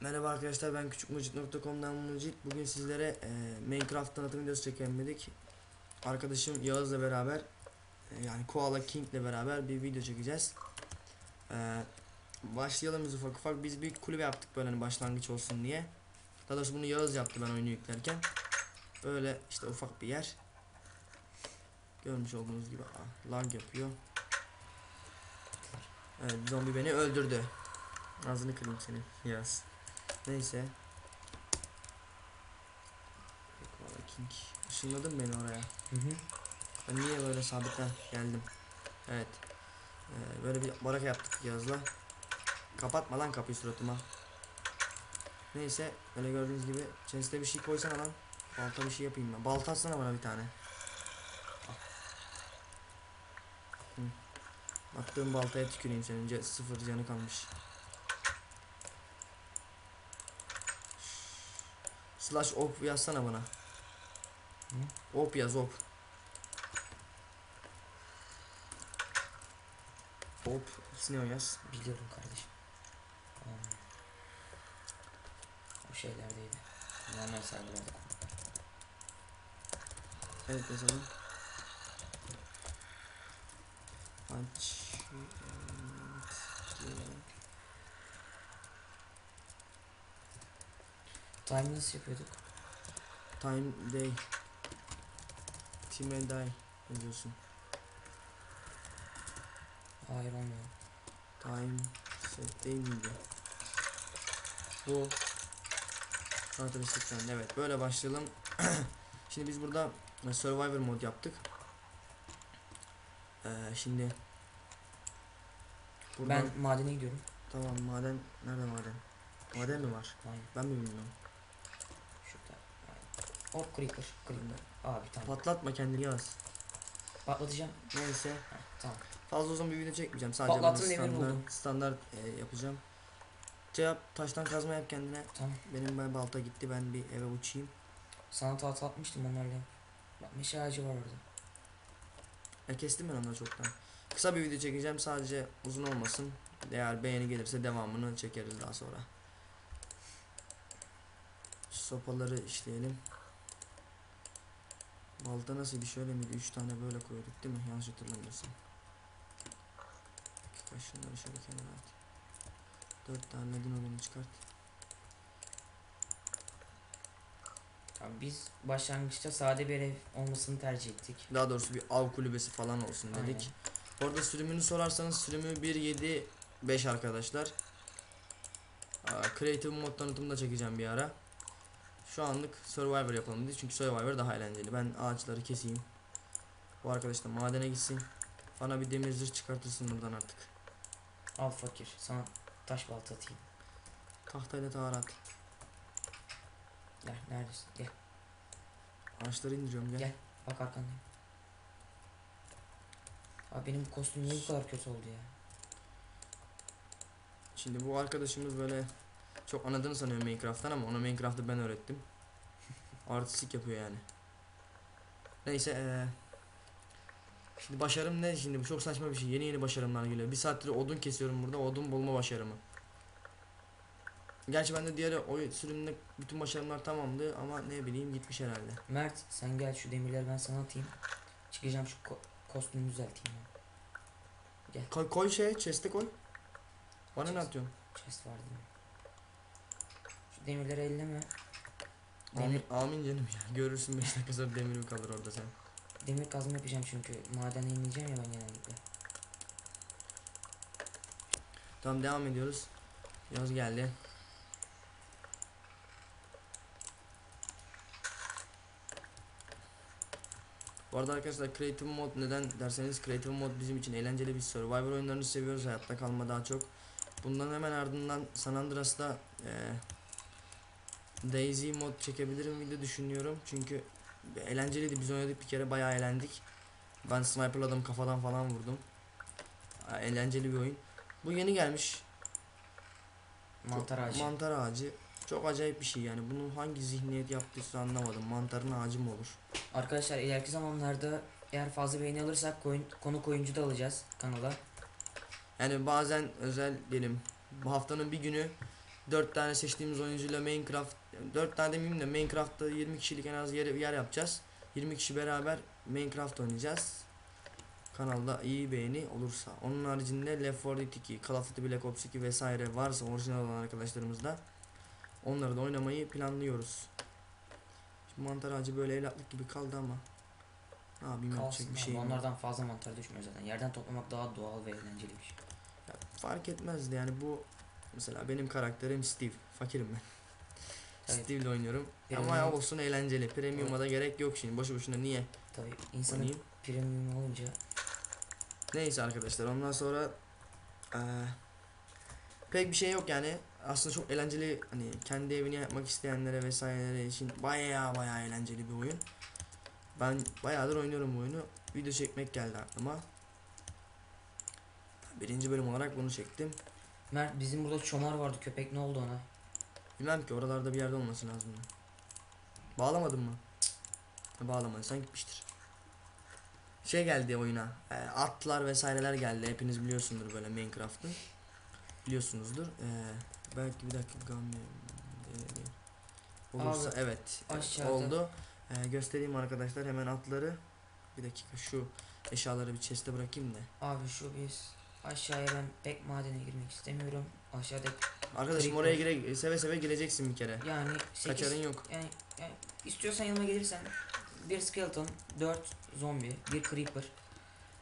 Merhaba arkadaşlar ben küçükmucit.com'dan Mucit. Bugün sizlere e, Minecraft tanıtım videosu çekelim dedik. Arkadaşım Yağız'la beraber e, yani Koala King'le beraber bir video çekeceğiz. E, başlayalım biz ufak ufak. Biz bir kulübe yaptık böyle hani başlangıç olsun diye. Daha doğrusu bunu Yağız yaptı ben oyunu yüklerken. Böyle işte ufak bir yer. Görmüş olduğunuz gibi Aa, lag yapıyor. Evet zombi beni öldürdü. Ağzını kırayım senin Yağız. Neyse. Koala King. Işınladın beni oraya. Hı hı. Ben niye böyle sabitten geldim. Evet. Ee, böyle bir baraka yaptık Yağız'la. Kapatma lan kapıyı suratıma. Neyse böyle gördüğünüz gibi chest'e bir şey koysana lan. Balta bir şey yapayım ben. Balta atsana bana bir tane. Attığım baltaya tüküreyim senin. Ce- Sıfır canı kalmış. Slash op yazsana bana. Op yaz op. Op. Sineo yaz. Biliyorum kardeşim. O şeylerdeydi. Normal serverlarda. Evet yazalım. Punch. Time nasıl yapıyorduk? Time day. And die yazıyorsun. Hayır olmuyor. Time set değil miydi? Bu karakteristikten evet böyle başlayalım. şimdi biz burada e, Survivor mod yaptık. Ee, şimdi buradan Ben madene gidiyorum. tamam maden nerede maden? Maden mi var? Aynen. Ben mi bilmiyorum. Creeper. Creeper. Aa bir tane. Patlatma kendini yaz. Patlatacağım. Neyse Ha, tamam. fazla uzun bir video çekmeyeceğim. Sadece demir standart, buldum. standart e, yapacağım. Yap taştan kazma yap kendine. Tamam. Benim ben balta gitti ben bir eve uçayım. Sana tahta atmıştım onlarla. Bak meşe ağacı var orada. E, kestim ben onları çoktan. Kısa bir video çekeceğim sadece uzun olmasın. Eğer beğeni gelirse devamını çekeriz daha sonra. Sopaları işleyelim. Balta nasıl bir şöyle miydi? 3 tane böyle koyduk değil mi? Yanlış hatırlamıyorsam. Kaç şunları şöyle kenara at. 4 tane ledin olanı çıkart. Tamam, biz başlangıçta sade bir ev olmasını tercih ettik. Daha doğrusu bir av kulübesi falan olsun dedik. Aynen. Orada sürümünü sorarsanız sürümü 1.7.5 arkadaşlar. Creative mod tanıtımı da çekeceğim bir ara. Şu anlık Survivor yapalım dedik çünkü Survivor daha eğlenceli. Ben ağaçları keseyim. Bu arkadaş da madene gitsin. Bana bir demir zırh çıkartırsın buradan artık. Al fakir. Sana taş balta atayım. Tahtayla taharat. Gel neredesin? Gel. Ağaçları indiriyorum gel. Gel. Bak arkandayım. Abi benim kostüm niye bu kadar kötü oldu ya? Şimdi bu arkadaşımız böyle çok anladığını sanıyor Minecraft'tan ama ona Minecraft'ı ben öğrettim. Artistik yapıyor yani. Neyse eee Şimdi başarım ne şimdi bu çok saçma bir şey. Yeni yeni başarımlar geliyor. Bir saattir odun kesiyorum burada. Odun bulma başarımı. Gerçi bende diğer o sürümde bütün başarımlar tamamdı ama ne bileyim gitmiş herhalde. Mert sen gel şu demirleri ben sana atayım. Çıkacağım şu ko kostümü düzelteyim ya. Koy, koy şey chest'e koy. Bana ne Chest. atıyorsun? Chest var değil mi? Demirleri elleme. Demir, amin canım ya. Görürsün 5 dakika sonra demirim kalır orada sen. demir kazma yapacağım çünkü madene ineceğim ya ben genellikle. Tamam devam ediyoruz. Yaz geldi. Bu arada arkadaşlar Creative Mode neden derseniz Creative Mode bizim için eğlenceli bir Survivor oyunlarını seviyoruz. Hayatta kalma daha çok. Bundan hemen ardından San Andreas'ta eee Daisy mod çekebilirim video düşünüyorum. Çünkü eğlenceliydi. Biz oynadık bir kere bayağı eğlendik. Ben sniperladım kafadan falan vurdum. Eğlenceli bir oyun. Bu yeni gelmiş. Mantar ağacı. Mantar ağacı. Çok acayip bir şey yani. Bunu hangi zihniyet yaptıysa anlamadım. Mantarın ağacı mı olur? Arkadaşlar ileriki zamanlarda eğer fazla beğeni alırsak koyun, konuk oyuncu da alacağız kanala. Yani bazen özel diyelim bu haftanın bir günü 4 tane seçtiğimiz oyuncuyla Minecraft 4 tane demeyeyim de Minecraft'ta 20 kişilik en az yer, yer yapacağız. 20 kişi beraber Minecraft oynayacağız. Kanalda iyi beğeni olursa. Onun haricinde Left 4 Dead 2, Call of Duty Black Ops 2 vesaire varsa orijinal olan arkadaşlarımızda onları da oynamayı planlıyoruz. Şimdi mantar ağacı böyle evlatlık gibi kaldı ama ne yapayım yapacak Kalsın bir abi, şey. Onlardan fazla mantar düşmüyor zaten. Yerden toplamak daha doğal ve eğlenceli bir şey. Ya fark etmezdi yani bu mesela benim karakterim Steve. Fakirim ben. Evet. Steve ile oynuyorum. Ama Premium- ya olsun eğlenceli. Premium'a da gerek yok şimdi. Boşu boşuna niye Tabii insanın oynayayım? premium olunca Neyse arkadaşlar ondan sonra eee, pek bir şey yok yani. Aslında çok eğlenceli hani kendi evini yapmak isteyenlere vesairelere için bayağı bayağı eğlenceli bir oyun. Ben bayağıdır oynuyorum bu oyunu. Video çekmek geldi aklıma. Birinci bölüm olarak bunu çektim. Mert bizim burada çomar vardı köpek ne oldu ona? Bilmem ki oralarda bir yerde olması lazım. Bağlamadın mı? Ha, Bağlamadıysan gitmiştir. Şey geldi oyuna. e, atlar vesaireler geldi. Hepiniz biliyorsundur böyle Minecraft'ın. Biliyorsunuzdur. E, belki bir dakika gam olursa Abi, evet e, aşağıda. oldu. E, göstereyim arkadaşlar hemen atları. Bir dakika şu eşyaları bir chest'e bırakayım da. Abi şu biz aşağıya ben pek madene girmek istemiyorum. Aşağıda Arkadaşım oraya gire, seve seve gireceksin bir kere. yani 8 Kaçarın yok. yani, yani istiyorsan yanıma gelirsen bir skeleton, 4 zombi, bir creeper.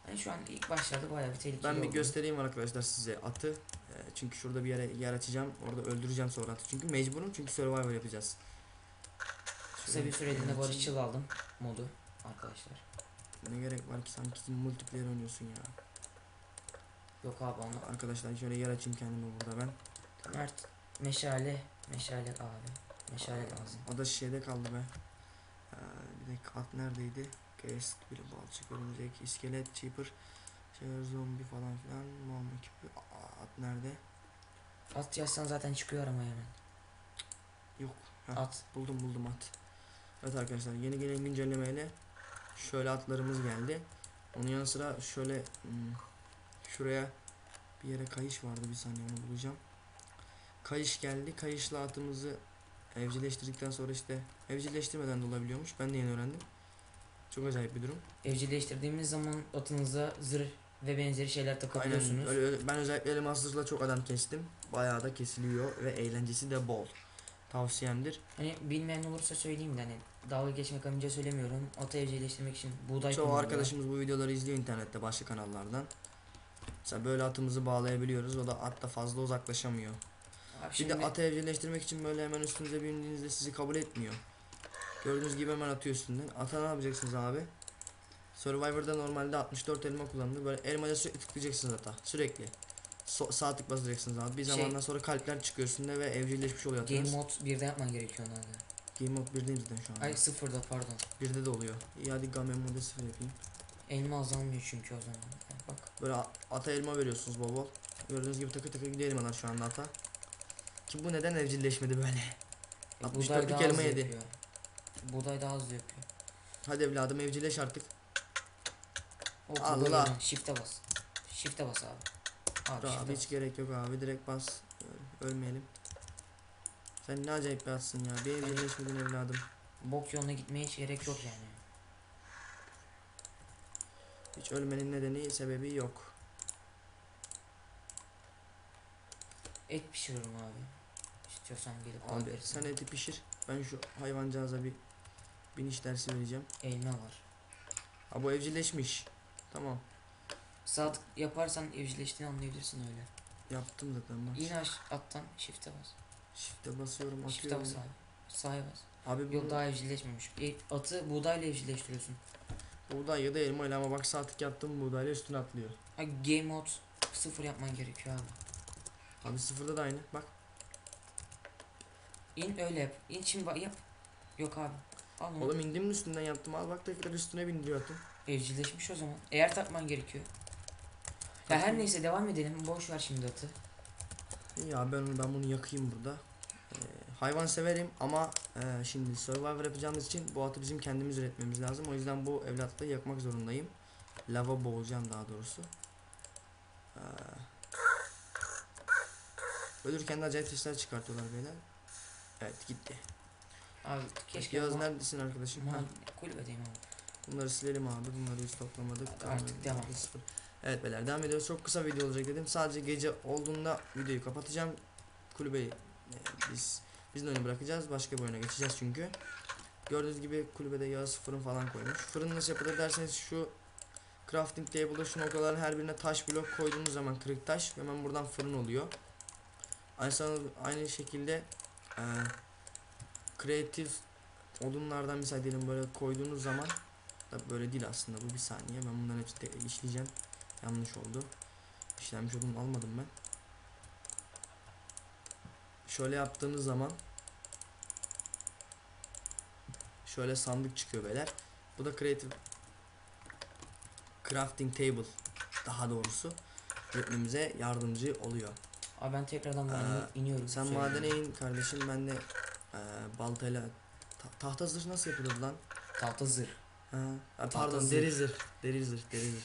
Yani şu an ilk başlarda bayağı bir tehlikeli Ben bir oldu. göstereyim arkadaşlar size atı. Ee, çünkü şurada bir yere yer açacağım. Orada öldüreceğim sonra atı. Çünkü mecburum çünkü survivor yapacağız. Kısa bir süreliğine barışçıl aldım modu arkadaşlar. Ne gerek var ki sanki multiplayer oynuyorsun ya. Yok abi onu Arkadaşlar şöyle yer açayım kendime burada ben. Mert meşale meşale abi. Meşale lazım. O da şeyde kaldı be. Ee, bir dakika at neredeydi? Ghost, bir balçık, örümcek, iskelet, cheaper, şey, zombi falan filan. Mom ekibi. Aa, At nerede? At yazsan zaten çıkıyor ama hemen. Yok. Ha. At. Buldum buldum at. Evet arkadaşlar yeni gelen güncellemeyle şöyle atlarımız geldi. Onun yanı sıra şöyle hmm, şuraya bir yere kayış vardı bir saniye onu bulacağım. Kayış geldi. Kayışla atımızı evcilleştirdikten sonra işte evcilleştirmeden de olabiliyormuş. Ben de yeni öğrendim. Çok acayip bir durum. Evcilleştirdiğimiz zaman atınıza zırh ve benzeri şeyler Aynen. takabiliyorsunuz. Öyle, öyle- ben özellikle elmasızla çok adam kestim. Bayağı da kesiliyor ve eğlencesi de bol. Tavsiyemdir. Hani bilmeyen olursa söyleyeyim de hani dalga geçmek amacıyla söylemiyorum. Atı evcilleştirmek için buğday Çoğu arkadaşımız bu videoları izliyor internette başka kanallardan. Mesela böyle atımızı bağlayabiliyoruz. O da at da fazla uzaklaşamıyor. Abi Bir şimdi de atı evcilleştirmek için böyle hemen üstünüze bindiğinizde sizi kabul etmiyor. Gördüğünüz gibi hemen atıyor üstünden. Ata ne yapacaksınız abi? Survivor'da normalde 64 elma kullanılır. Böyle elmaya sürekli tıklayacaksınız ata. Sürekli. So- sağ tık basacaksınız abi. Bir Şey- zamandan sonra kalpler çıkıyor üstünde ve evcilleşmiş oluyor Game atınız. mode 1'de yapman gerekiyor onlarda. Game mode 1'deyim zaten şu an. Ay sıfırda pardon. 1'de de oluyor. İyi hadi game mode 0 yapayım. Elma azalmıyor çünkü o zaman. Böyle ata elma veriyorsunuz bol bol. Gördüğünüz gibi takır takır gidiyor elmalar şu anda ata. Ki bu neden evcilleşmedi böyle? e, 64'lük buğday daha elma yedi. yapıyor. Buğday daha hızlı yapıyor. Hadi evladım evcilleş artık. O Allah. Shift'e bas. Shift'e bas abi. Abi, abi hiç bas. gerek yok abi direkt bas. Öl- Ölmeyelim. Sen ne acayip bir atsın ya. Bir evcilleşmedin evladım. Bok yoluna gitmeye hiç gerek yok yani. Hiç ölmenin nedeni sebebi yok. Et pişiriyorum abi. İstiyorsan gelip Abi sen eti pişir. Ben şu hayvancağıza bir biniş dersi vereceğim. Elma var. Ha bu evcilleşmiş. Tamam. Sağ tık yaparsan evcilleştiğini anlayabilirsin öyle. Yaptım zaten bak. Yine aş attan shift'e bas. Shift'e basıyorum Shift'e atıyorum. bas abi. Sağa bas. Abi Yok bu daha evcilleşmemiş. E, atı buğdayla evcilleştiriyorsun. Buğday ya da elma ile ama bak sağ tık yaptım buğdayla üstüne atlıyor. Ha, game mode sıfır yapman gerekiyor abi. Abi sıfırda da aynı. Bak. İn öyle yap. İn şimdi bak- yap. Yok abi. Al onu. Oğlum indimin üstünden yaptım. Al bak tekrar üstüne bindiriyor atım. Evcilleşmiş o zaman. Eğer takman gerekiyor. Ya her neyse devam edelim. Boş ver şimdi atı. Ya ben onu ben bunu yakayım burada. Ee, hayvan severim ama e, şimdi Survivor yapacağımız için bu atı bizim kendimiz üretmemiz lazım. O yüzden bu evlatlığı yakmak zorundayım. Lava boğulacağım daha doğrusu. Ee, Ölürken de acayip sesler çıkartıyorlar beyler. Evet gitti. Abi keşke ma- neredesin arkadaşım? ma- Ha, kulübedeyim abi. bunları silelim abi. Bunları hiç toplamadık. Artık devam. Sıfır. Evet beyler devam ediyoruz. Çok kısa video olacak dedim. Sadece gece olduğunda videoyu kapatacağım. Kulübeyi e, biz biz de oyunu bırakacağız. Başka bir oyuna geçeceğiz çünkü. Gördüğünüz gibi kulübede Yağız fırın falan koymuş. Fırın nasıl yapılır derseniz şu crafting table'da şu noktaların her birine taş blok koyduğunuz zaman kırık taş hemen buradan fırın oluyor. Aynı, aynı şekilde e, odunlardan mesela diyelim böyle koyduğunuz zaman Tabi böyle değil aslında bu bir saniye ben bunların hepsini işleyeceğim yanlış oldu işlenmiş odun almadım ben şöyle yaptığınız zaman şöyle sandık çıkıyor beyler bu da creative crafting table daha doğrusu üretmemize yardımcı oluyor Abi ben tekrardan madene Ee, iniyorum. sen Söyleyeyim. madene in kardeşim ben de eee, baltayla ta- tahta zırh nasıl yapılır lan Tahta zırh. Ha, ha, Tahta pardon zırh. deri zırh. Deri zırh, deri zırh.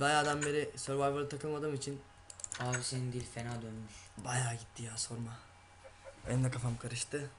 Bayağıdan beri Survivor'a takılmadığım için Abi senin dil fena dönmüş. bayağı gitti ya sorma. Benim de kafam karıştı.